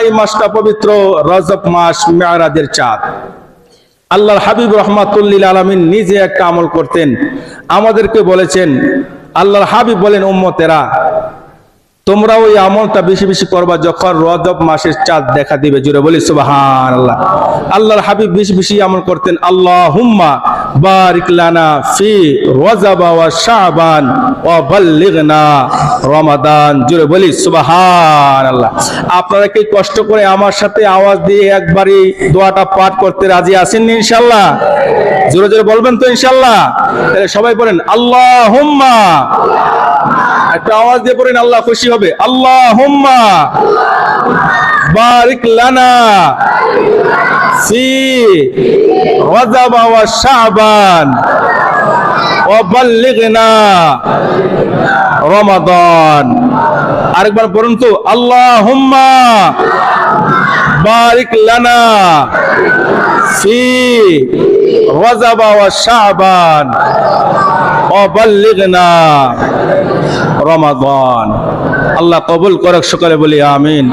এই মাসটা পবিত্র রজব মাস মেয়ারাজের চাঁদ। আল্লাহর হাবিব রহমাতুল্লিল আলমিন নিজে একটা আমল করতেন। আমাদেরকে বলেছেন, আল্লাহর হাবিব বলেন, উম্মতেরা তোমরা ওই আমলটা বেশি বেশি করবা যখন রজব মাসের চাঁদ দেখা দিবে। জুড়ে বলি সুবাহান আল্লাহ আল্লাহর হাবিব বেশি বেশি আমল করতেন আল্লাহ হুম্মা বারিক লানা ফি রজাবা ওয়া শাবান ওয়া বাল্লিগনা রমাদান। জুড়ে বলি সুবাহান আল্লাহ আপনারা কি কষ্ট করে আমার সাথে আওয়াজ দিয়ে একবারই দোয়াটা পাঠ করতে রাজি আছেন ইনশাল্লাহ জোরে জোরে বলবেন তো ইনশাল্লাহ সবাই বলেন আল্লাহ হুম্মা একটা আওয়াজ দিয়ে পড়েন, আল্লাহ খুশি হবে। আল্লাহ হুম্মা বারিক লানা ফি রজাব ওয়া শাবান বাল্লিগনা রমাদান। আরেকবার পড়ুন তো আল্লাহ হুম্মা বারিক লানা ফি রজাব ওয়া শাবান বাল্লিগনা। রমাদান। আল্লাহ কবুল করক সকলে বলি আমিন।